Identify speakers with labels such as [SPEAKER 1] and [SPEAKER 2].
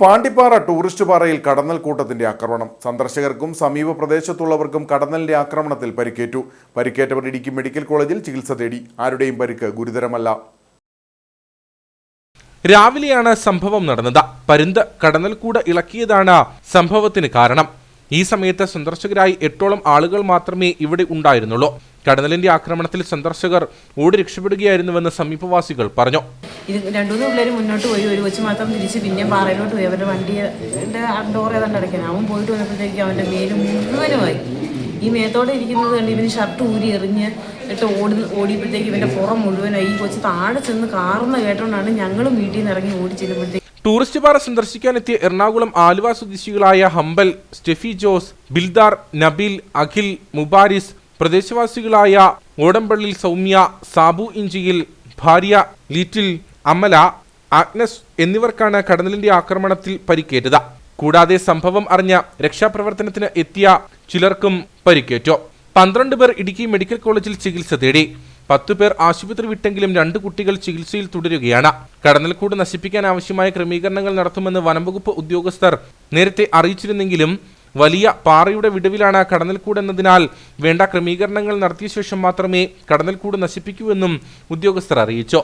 [SPEAKER 1] Pandippara tourist പാറയിൽ കടന്നൽ കൂട്ടത്തിന്റെ ആക്രമണം. സന്ദർശകർക്കും സമീപ പ്രദേശത്തുള്ളവർക്കും കടന്നലിന്റെ ആക്രമണത്തിൽ പരിക്കേറ്റു. പരിക്കേറ്റവർ ഇടുക്കി മെഡിക്കൽ കോളേജിൽ ചികിത്സ തേടി. ആരുടെയും പരിക്ക് ഗുരുതരമല്ല.
[SPEAKER 2] രാവിലെയാണ് സംഭവം നടന്നത്. പരുന്ത് കടന്നൽ കടന്നൽക്കൂട് ഇളക്കിയതാണ് സംഭവത്തിന് കാരണം. ഈ സമയത്ത് സന്ദർശകരായി എട്ടോളം ആളുകൾ മാത്രമേ ഇവിടെ ഉണ്ടായിരുന്നുള്ളൂ. കടന്നലിന്റെ ആക്രമണത്തിൽ സന്ദർശകർ ഓടി രക്ഷപ്പെടുകയായിരുന്നുവെന്ന് സമീപവാസികൾ പറഞ്ഞു.
[SPEAKER 3] ഇത് രണ്ടുമൂന്ന് പിള്ളേർ മുന്നോട്ട് പോയി ഒരു കൊച്ചു മാത്രം തിരിച്ച് പിന്നെ പാറയിലോട്ട് പോയി. അവരുടെ വണ്ടിയുടെ ഡോർ ഏതാണ്ട് അടയ്ക്കണം അവൻ പോയിട്ട് വന്നപ്പോഴത്തേക്ക് അവന്റെ മേൽ മുഴുവനുമായി. ഈ മേത്തോടെ ഇരിക്കുന്നത് കണ്ട് ഇവന് ഷർട്ട് ഊരി എറിഞ്ഞ് ഇട്ട് ഓടി ഓടിയപ്പോഴത്തേക്ക് ഇവന്റെ പുറം മുഴുവനായി. ഈ കൊച്ചു താഴെ ചെന്ന് കാറുന്ന കേട്ടോണ്ടാണ് ഞങ്ങളും വീട്ടിൽ നിന്ന് ഇറങ്ങി ഓടി ചെല്ലുമ്പോഴത്തേക്ക്
[SPEAKER 2] ടൂറിസ്റ്റ് പാറ സന്ദർശിക്കാനെത്തിയ എറണാകുളം ആലുവ സ്വദേശികളായ ഹംബൽ സ്റ്റെഫി ജോസ് ബിൽദാർ നബീൽ അഖിൽ മുബാരിസ് പ്രദേശവാസികളായ ഓടമ്പള്ളിൽ സൗമ്യ സാബു ഇഞ്ചിയിൽ ഭാര്യ ലിറ്റിൽ അമല ആഗ്നസ് എന്നിവർക്കാണ് കടന്നലിന്റെ ആക്രമണത്തിൽ പരിക്കേറ്റത്. കൂടാതെ സംഭവം അറിഞ്ഞ രക്ഷാപ്രവർത്തനത്തിന് എത്തിയ ചിലർക്കും പരിക്കേറ്റു. പന്ത്രണ്ട് പേർ ഇടുക്കി മെഡിക്കൽ കോളേജിൽ ചികിത്സ തേടി. പത്തു പേർ ആശുപത്രി വിട്ടെങ്കിലും രണ്ട് കുട്ടികൾ ചികിത്സയിൽ തുടരുകയാണ്. കടന്നൽക്കൂട് നശിപ്പിക്കാൻ ആവശ്യമായ ക്രമീകരണങ്ങൾ നടത്തുമെന്ന് വനംവകുപ്പ് ഉദ്യോഗസ്ഥർ നേരത്തെ അറിയിച്ചിരുന്നെങ്കിലും വലിയ പാറയുടെ വിടവിലാണ് കടന്നൽക്കൂട് എന്നതിനാൽ വേണ്ട ക്രമീകരണങ്ങൾ നടത്തിയ ശേഷം മാത്രമേ കടന്നൽക്കൂട് നശിപ്പിക്കൂ എന്നും ഉദ്യോഗസ്ഥർ അറിയിച്ചു.